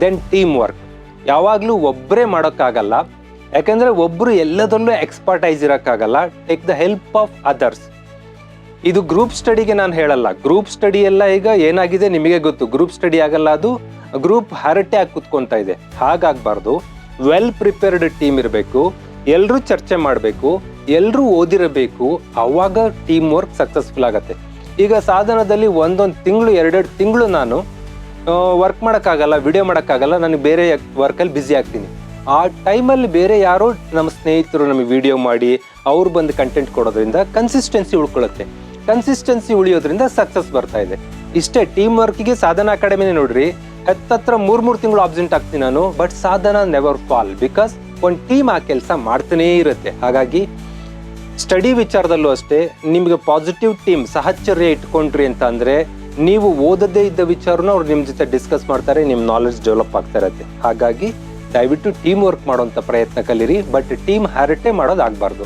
Then team work ಯಾವಾಗಲೂ ಒಬ್ಬರೇ ಮಾಡೋಕ್ಕಾಗಲ್ಲ. ಯಾಕೆಂದರೆ ಒಬ್ಬರು ಎಲ್ಲದರಲ್ಲೂ expertise ಇರೋಕ್ಕಾಗಲ್ಲ. Take the help of others ಇದು ಗ್ರೂಪ್ ಸ್ಟಡಿಗೆ ನಾನು ಹೇಳಲ್ಲ. ಗ್ರೂಪ್ ಸ್ಟಡಿ ಎಲ್ಲ ಈಗ ಏನಾಗಿದೆ ನಿಮಗೆ ಗೊತ್ತು. ಗ್ರೂಪ್ ಸ್ಟಡಿ ಆಗಲ್ಲ ಅದು. ಗ್ರೂಪ್ ಹರಟೆ ಆಗಿ ಕುತ್ಕೊತಾ ಇದೆ. ಹಾಗಾಗಬಾರ್ದು. ವೆಲ್ ಪ್ರಿಪೇರ್ಡ್ ಟೀಮ್ ಇರಬೇಕು. ಎಲ್ಲರೂ ಚರ್ಚೆ ಮಾಡಬೇಕು. ಎಲ್ಲರೂ ಓದಿರಬೇಕು. ಆವಾಗ ಟೀಮ್ ವರ್ಕ್ ಸಕ್ಸಸ್ಫುಲ್ ಆಗುತ್ತೆ. ಈಗ ಸಾಧನದಲ್ಲಿ ಒಂದೊಂದು ತಿಂಗಳು, ಎರಡೆರಡು ತಿಂಗಳು ನಾನು ವರ್ಕ್ ಮಾಡೋಕ್ಕಾಗಲ್ಲ ವಿಡಿಯೋ ಮಾಡೋಕ್ಕಾಗಲ್ಲ, ನಾನು ಬೇರೆ ವರ್ಕಲ್ಲಿ ಬ್ಯುಸಿ ಆಗ್ತೀನಿ. ಆ ಟೈಮಲ್ಲಿ ಬೇರೆ ಯಾರೋ ನಮ್ಮ ಸ್ನೇಹಿತರು ನಮಗೆ ವಿಡಿಯೋ ಮಾಡಿ, ಅವ್ರು ಬಂದು ಕಂಟೆಂಟ್ ಕೊಡೋದ್ರಿಂದ ಕನ್ಸಿಸ್ಟೆನ್ಸಿ ಉಳ್ಕೊಳ್ಳುತ್ತೆ. ಕನ್ಸಿಸ್ಟೆನ್ಸಿ ಉಳಿಯೋದ್ರಿಂದ ಸಕ್ಸಸ್ ಬರ್ತಾ ಇದೆ. ಇಷ್ಟೇ ಟೀಮ್ ವರ್ಕಿಗೆ ಸಾಧನ ಅಕಾಡೆಮಿನೇ ನೋಡ್ರಿ, ಹತ್ತತ್ರ ಮೂರು ಮೂರು ತಿಂಗಳು ಆಬ್ಸೆಂಟ್ ಆಗ್ತೀನಿ ನಾನು but Sadhana never fall because ಒಂದು ಟೀಮ್ ಆ ಕೆಲಸ ಮಾಡ್ತಾನೇ ಇರುತ್ತೆ. ಹಾಗಾಗಿ ಸ್ಟಡಿ ವಿಚಾರದಲ್ಲೂ ಅಷ್ಟೇ, ನಿಮಗೆ ಪಾಸಿಟಿವ್ ಟೀಮ್ ಸಹಚರ್ಯ ಇಟ್ಕೊಂಡ್ರಿ ಅಂತ ಅಂದ್ರೆ ನೀವು ಓದದೇ ಇದ್ದ ವಿಚಾರನೂ ಅವ್ರು ನಿಮ್ಮ ಜೊತೆ ಡಿಸ್ಕಸ್ ಮಾಡ್ತಾರೆ ನಿಮ್ಮ ನಾಲೆಡ್ಜ್ ಡೆವಲಪ್ ಆಗ್ತಾ ಇರತ್ತೆ. ಹಾಗಾಗಿ ದಯವಿಟ್ಟು ಟೀಮ್ ವರ್ಕ್ ಮಾಡುವಂಥ ಪ್ರಯತ್ನ ಕಲೀರಿ ಬಟ್ ಟೀಮ್ ಹ್ಯಾರಿಟೇ ಮಾಡೋದು ಆಗಬಾರ್ದು.